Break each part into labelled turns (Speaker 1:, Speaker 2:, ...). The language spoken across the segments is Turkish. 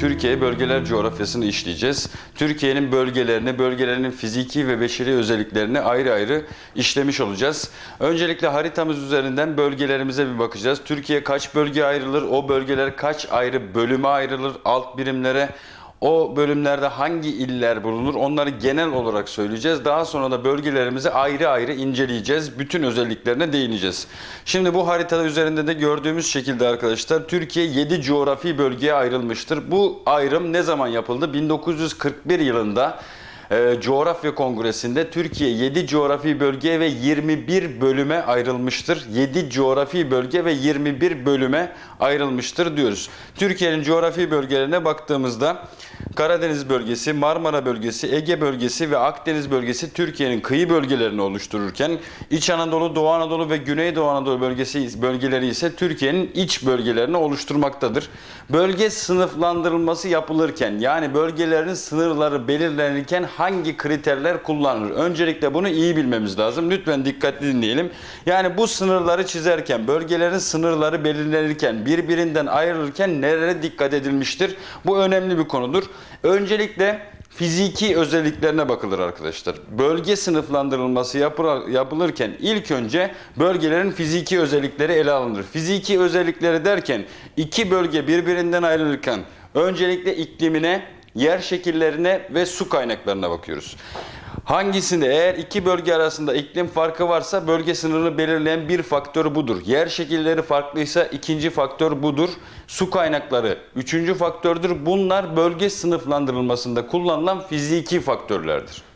Speaker 1: Türkiye bölgeler coğrafyasını işleyeceğiz. Türkiye'nin bölgelerini, bölgelerinin fiziki ve beşeri özelliklerini ayrı ayrı işlemiş olacağız. Öncelikle haritamız üzerinden bölgelerimize bir bakacağız. Türkiye kaç bölge ayrılır, o bölgeler kaç ayrı bölüme ayrılır, alt birimlere o bölümlerde hangi iller bulunur onları genel olarak söyleyeceğiz. Daha sonra da bölgelerimizi ayrı ayrı inceleyeceğiz. Bütün özelliklerine değineceğiz. Şimdi bu haritada üzerinde de gördüğümüz şekilde arkadaşlar Türkiye 7 coğrafi bölgeye ayrılmıştır. Bu ayrım ne zaman yapıldı? 1941 yılında e, Coğrafya Kongresi'nde Türkiye 7 coğrafi bölge ve 21 bölüme ayrılmıştır. 7 coğrafi bölge ve 21 bölüme ayrılmıştır diyoruz. Türkiye'nin coğrafi bölgelerine baktığımızda Karadeniz bölgesi, Marmara bölgesi, Ege bölgesi ve Akdeniz bölgesi Türkiye'nin kıyı bölgelerini oluştururken İç Anadolu, Doğu Anadolu ve Güneydoğu Anadolu bölgesi bölgeleri ise Türkiye'nin iç bölgelerini oluşturmaktadır. Bölge sınıflandırılması yapılırken yani bölgelerin sınırları belirlenirken hangi kriterler kullanılır? Öncelikle bunu iyi bilmemiz lazım. Lütfen dikkatli dinleyelim. Yani bu sınırları çizerken, bölgelerin sınırları belirlenirken, birbirinden ayrılırken nerelere dikkat edilmiştir? Bu önemli bir konudur. Öncelikle fiziki özelliklerine bakılır arkadaşlar. Bölge sınıflandırılması yapılırken ilk önce bölgelerin fiziki özellikleri ele alınır. Fiziki özellikleri derken iki bölge birbirinden ayrılırken öncelikle iklimine, yer şekillerine ve su kaynaklarına bakıyoruz. Hangisinde eğer iki bölge arasında iklim farkı varsa bölge sınırını belirleyen bir faktör budur. Yer şekilleri farklıysa ikinci faktör budur. Su kaynakları üçüncü faktördür. Bunlar bölge sınıflandırılmasında kullanılan fiziki faktörlerdir.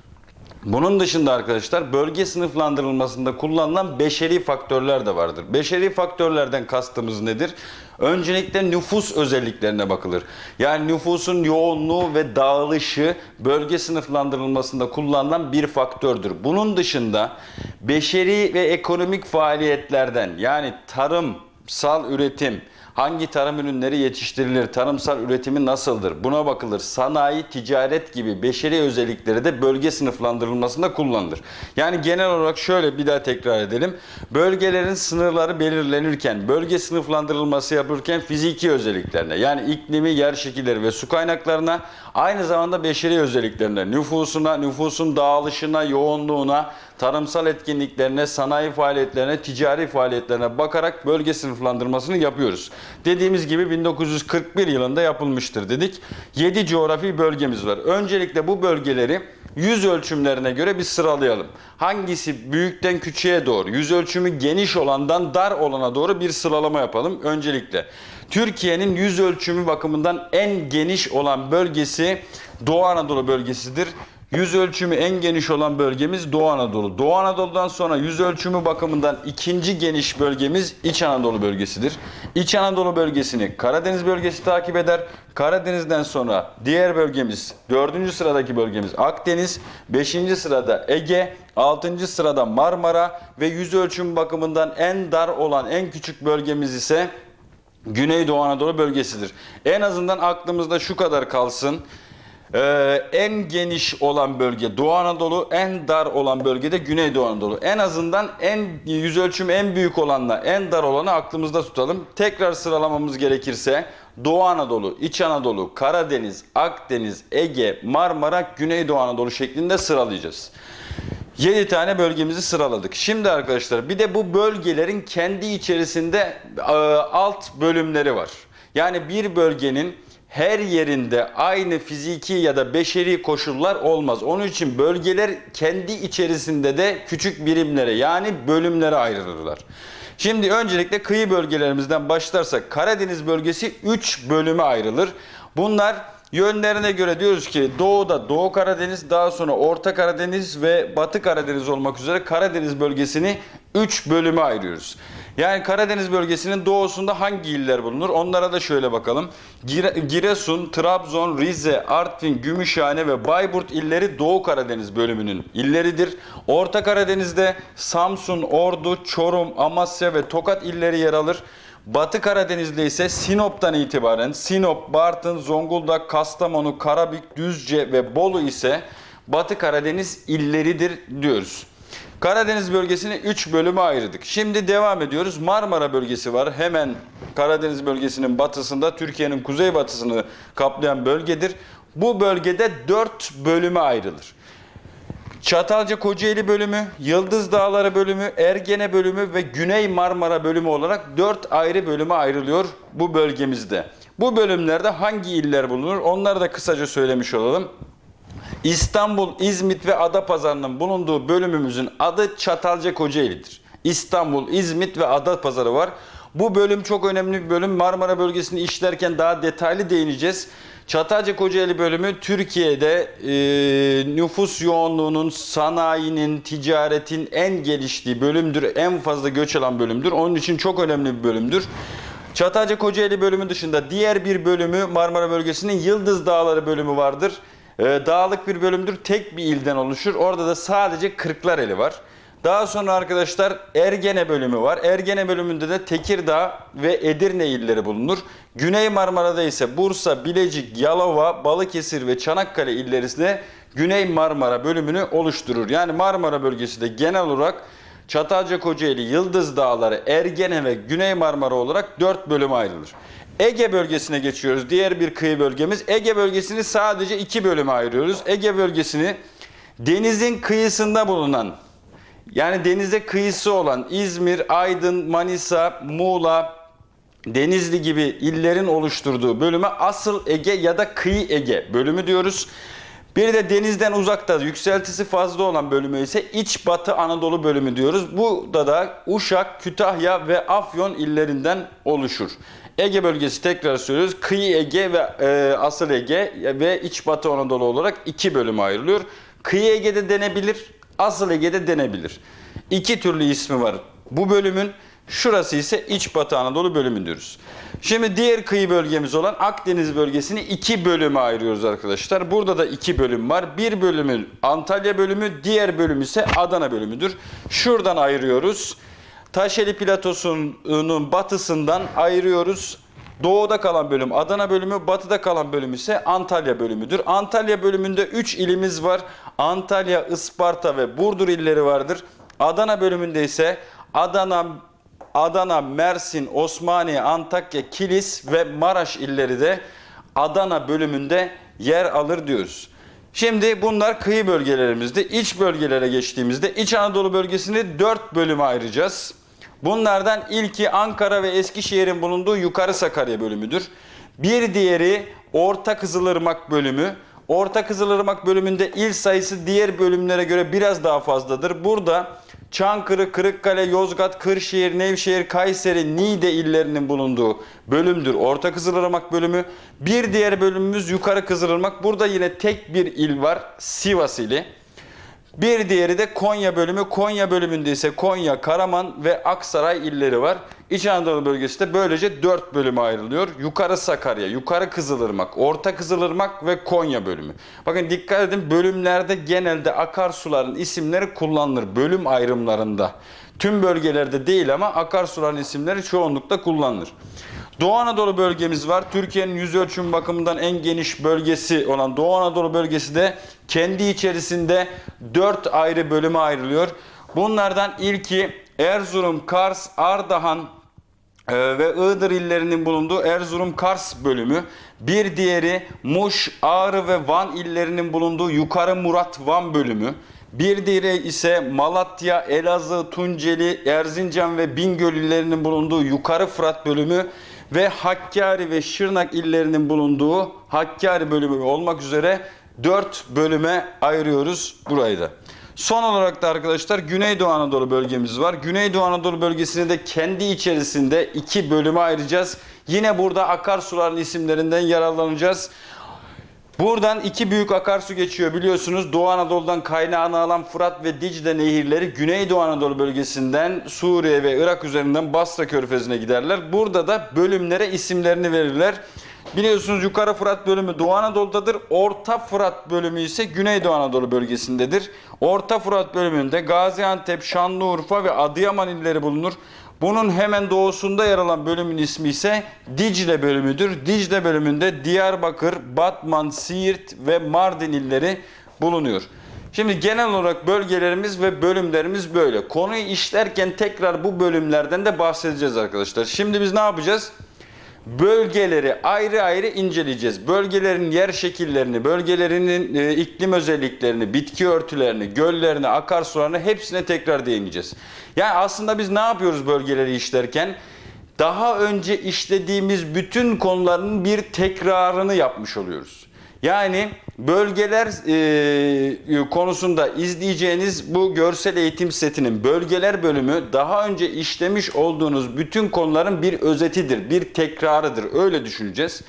Speaker 1: Bunun dışında arkadaşlar bölge sınıflandırılmasında kullanılan beşeri faktörler de vardır. Beşeri faktörlerden kastımız nedir? Öncelikle nüfus özelliklerine bakılır. Yani nüfusun yoğunluğu ve dağılışı bölge sınıflandırılmasında kullanılan bir faktördür. Bunun dışında beşeri ve ekonomik faaliyetlerden yani tarımsal üretim, Hangi tarım ürünleri yetiştirilir? Tarımsal üretimi nasıldır? Buna bakılır. Sanayi, ticaret gibi beşeri özellikleri de bölge sınıflandırılmasında kullanılır. Yani genel olarak şöyle bir daha tekrar edelim. Bölgelerin sınırları belirlenirken, bölge sınıflandırılması yapılırken fiziki özelliklerine yani iklimi, yer şekilleri ve su kaynaklarına aynı zamanda beşeri özelliklerine, nüfusuna, nüfusun dağılışına, yoğunluğuna, tarımsal etkinliklerine, sanayi faaliyetlerine, ticari faaliyetlerine bakarak bölge sınıflandırmasını yapıyoruz. Dediğimiz gibi 1941 yılında yapılmıştır dedik. 7 coğrafi bölgemiz var. Öncelikle bu bölgeleri yüz ölçümlerine göre bir sıralayalım. Hangisi büyükten küçüğe doğru, yüz ölçümü geniş olandan dar olana doğru bir sıralama yapalım öncelikle. Türkiye'nin yüz ölçümü bakımından en geniş olan bölgesi Doğu Anadolu bölgesidir. Yüz ölçümü en geniş olan bölgemiz Doğu Anadolu. Doğu Anadolu'dan sonra yüz ölçümü bakımından ikinci geniş bölgemiz İç Anadolu bölgesidir. İç Anadolu bölgesini Karadeniz bölgesi takip eder. Karadeniz'den sonra diğer bölgemiz, dördüncü sıradaki bölgemiz Akdeniz, beşinci sırada Ege, altıncı sırada Marmara ve yüz ölçümü bakımından en dar olan en küçük bölgemiz ise Güneydoğu Anadolu bölgesidir. En azından aklımızda şu kadar kalsın. Ee, en geniş olan bölge Doğu Anadolu, en dar olan bölge de Güneydoğu Anadolu. En azından en yüz ölçümü en büyük olanla en dar olanı aklımızda tutalım. Tekrar sıralamamız gerekirse Doğu Anadolu, İç Anadolu, Karadeniz, Akdeniz, Ege, Marmara, Güneydoğu Anadolu şeklinde sıralayacağız. 7 tane bölgemizi sıraladık. Şimdi arkadaşlar bir de bu bölgelerin kendi içerisinde e, alt bölümleri var. Yani bir bölgenin her yerinde aynı fiziki ya da beşeri koşullar olmaz. Onun için bölgeler kendi içerisinde de küçük birimlere yani bölümlere ayrılırlar. Şimdi öncelikle kıyı bölgelerimizden başlarsak Karadeniz bölgesi 3 bölüme ayrılır. Bunlar Yönlerine göre diyoruz ki doğuda Doğu Karadeniz, daha sonra Orta Karadeniz ve Batı Karadeniz olmak üzere Karadeniz bölgesini 3 bölüme ayırıyoruz. Yani Karadeniz bölgesinin doğusunda hangi iller bulunur? Onlara da şöyle bakalım. Gire- Giresun, Trabzon, Rize, Artvin, Gümüşhane ve Bayburt illeri Doğu Karadeniz bölümünün illeridir. Orta Karadeniz'de Samsun, Ordu, Çorum, Amasya ve Tokat illeri yer alır. Batı Karadeniz'de ise Sinop'tan itibaren Sinop, Bartın, Zonguldak, Kastamonu, Karabük, Düzce ve Bolu ise Batı Karadeniz illeridir diyoruz. Karadeniz bölgesini 3 bölüme ayırdık. Şimdi devam ediyoruz. Marmara bölgesi var. Hemen Karadeniz bölgesinin batısında Türkiye'nin kuzeybatısını kaplayan bölgedir. Bu bölgede 4 bölüme ayrılır. Çatalca Kocaeli bölümü, Yıldız Dağları bölümü, Ergene bölümü ve Güney Marmara bölümü olarak 4 ayrı bölüme ayrılıyor bu bölgemizde. Bu bölümlerde hangi iller bulunur? Onları da kısaca söylemiş olalım. İstanbul, İzmit ve Adapazarı'nın bulunduğu bölümümüzün adı Çatalca Kocaeli'dir. İstanbul, İzmit ve Adapazarı var. Bu bölüm çok önemli bir bölüm. Marmara bölgesini işlerken daha detaylı değineceğiz. Çatalca Kocaeli bölümü Türkiye'de e, nüfus yoğunluğunun, sanayinin, ticaretin en geliştiği bölümdür. En fazla göç alan bölümdür. Onun için çok önemli bir bölümdür. Çatalca Kocaeli bölümü dışında diğer bir bölümü Marmara bölgesinin Yıldız Dağları bölümü vardır. Ee, dağlık bir bölümdür. Tek bir ilden oluşur. Orada da sadece Kırklareli var. Daha sonra arkadaşlar Ergene bölümü var. Ergene bölümünde de Tekirdağ ve Edirne illeri bulunur. Güney Marmara'da ise Bursa, Bilecik, Yalova, Balıkesir ve Çanakkale illeri Güney Marmara bölümünü oluşturur. Yani Marmara bölgesi de genel olarak Çatalca Kocaeli, Yıldız Dağları, Ergene ve Güney Marmara olarak 4 bölüme ayrılır. Ege bölgesine geçiyoruz. Diğer bir kıyı bölgemiz. Ege bölgesini sadece iki bölüme ayırıyoruz. Ege bölgesini denizin kıyısında bulunan yani denize kıyısı olan İzmir, Aydın, Manisa, Muğla, Denizli gibi illerin oluşturduğu bölüme asıl Ege ya da kıyı Ege bölümü diyoruz. Bir de denizden uzakta yükseltisi fazla olan bölümü ise İç Batı Anadolu bölümü diyoruz. Burada da Uşak, Kütahya ve Afyon illerinden oluşur. Ege bölgesi tekrar söylüyoruz. Kıyı Ege ve e, asıl Ege ve İç Batı Anadolu olarak iki bölüme ayrılıyor. Kıyı Ege'de denebilir, asıl Ege'de denebilir. İki türlü ismi var bu bölümün. Şurası ise İç Batı Anadolu bölümü diyoruz. Şimdi diğer kıyı bölgemiz olan Akdeniz bölgesini iki bölüme ayırıyoruz arkadaşlar. Burada da iki bölüm var. Bir bölümü Antalya bölümü, diğer bölüm ise Adana bölümüdür. Şuradan ayırıyoruz. Taşeli Platosu'nun batısından ayırıyoruz. Doğuda kalan bölüm Adana bölümü, batıda kalan bölüm ise Antalya bölümüdür. Antalya bölümünde 3 ilimiz var. Antalya, Isparta ve Burdur illeri vardır. Adana bölümünde ise Adana, Adana, Mersin, Osmaniye, Antakya, Kilis ve Maraş illeri de Adana bölümünde yer alır diyoruz. Şimdi bunlar kıyı bölgelerimizde. İç bölgelere geçtiğimizde İç Anadolu bölgesini 4 bölüme ayıracağız. Bunlardan ilki Ankara ve Eskişehir'in bulunduğu Yukarı Sakarya bölümüdür. Bir diğeri Orta Kızılırmak bölümü. Orta Kızılırmak bölümünde il sayısı diğer bölümlere göre biraz daha fazladır. Burada Çankırı, Kırıkkale, Yozgat, Kırşehir, Nevşehir, Kayseri, Niğde illerinin bulunduğu bölümdür. Orta Kızılırmak bölümü. Bir diğer bölümümüz Yukarı Kızılırmak. Burada yine tek bir il var. Sivas ili. Bir diğeri de Konya bölümü. Konya bölümünde ise Konya, Karaman ve Aksaray illeri var. İç Anadolu bölgesi de böylece 4 bölüme ayrılıyor. Yukarı Sakarya, Yukarı Kızılırmak, Orta Kızılırmak ve Konya bölümü. Bakın dikkat edin bölümlerde genelde akarsuların isimleri kullanılır bölüm ayrımlarında. Tüm bölgelerde değil ama akarsuların isimleri çoğunlukla kullanılır. Doğu Anadolu bölgemiz var. Türkiye'nin yüz ölçüm bakımından en geniş bölgesi olan Doğu Anadolu bölgesi de kendi içerisinde 4 ayrı bölüme ayrılıyor. Bunlardan ilki Erzurum, Kars, Ardahan e, ve Iğdır illerinin bulunduğu Erzurum-Kars bölümü. Bir diğeri Muş, Ağrı ve Van illerinin bulunduğu Yukarı Murat Van bölümü. Bir diğeri ise Malatya, Elazığ, Tunceli, Erzincan ve Bingöl illerinin bulunduğu Yukarı Fırat bölümü ve Hakkari ve Şırnak illerinin bulunduğu Hakkari bölümü olmak üzere 4 bölüme ayırıyoruz burayı da. Son olarak da arkadaşlar Güneydoğu Anadolu bölgemiz var. Güneydoğu Anadolu bölgesini de kendi içerisinde iki bölüme ayıracağız. Yine burada akarsuların isimlerinden yararlanacağız. Buradan iki büyük akarsu geçiyor biliyorsunuz. Doğu Anadolu'dan kaynağını alan Fırat ve Dicle nehirleri Güneydoğu Anadolu bölgesinden Suriye ve Irak üzerinden Basra Körfezi'ne giderler. Burada da bölümlere isimlerini verirler. Biliyorsunuz Yukarı Fırat bölümü Doğu Anadolu'dadır. Orta Fırat bölümü ise Güneydoğu Anadolu bölgesindedir. Orta Fırat bölümünde Gaziantep, Şanlıurfa ve Adıyaman illeri bulunur. Bunun hemen doğusunda yer alan bölümün ismi ise Dicle bölümüdür. Dicle bölümünde Diyarbakır, Batman, Siirt ve Mardin illeri bulunuyor. Şimdi genel olarak bölgelerimiz ve bölümlerimiz böyle. Konuyu işlerken tekrar bu bölümlerden de bahsedeceğiz arkadaşlar. Şimdi biz ne yapacağız? Bölgeleri ayrı ayrı inceleyeceğiz. Bölgelerin yer şekillerini, bölgelerinin e, iklim özelliklerini, bitki örtülerini, göllerini, akarsularını hepsine tekrar değineceğiz. Yani aslında biz ne yapıyoruz bölgeleri işlerken? Daha önce işlediğimiz bütün konuların bir tekrarını yapmış oluyoruz. Yani bölgeler e, konusunda izleyeceğiniz bu görsel eğitim setinin bölgeler bölümü daha önce işlemiş olduğunuz bütün konuların bir özetidir, bir tekrarıdır. Öyle düşüneceğiz.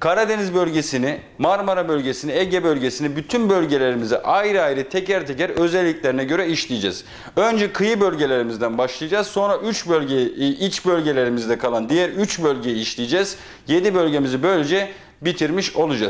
Speaker 1: Karadeniz bölgesini, Marmara bölgesini, Ege bölgesini bütün bölgelerimizi ayrı ayrı teker teker özelliklerine göre işleyeceğiz. Önce kıyı bölgelerimizden başlayacağız. Sonra 3 bölge iç bölgelerimizde kalan diğer 3 bölgeyi işleyeceğiz. 7 bölgemizi böylece bitirmiş olacağız.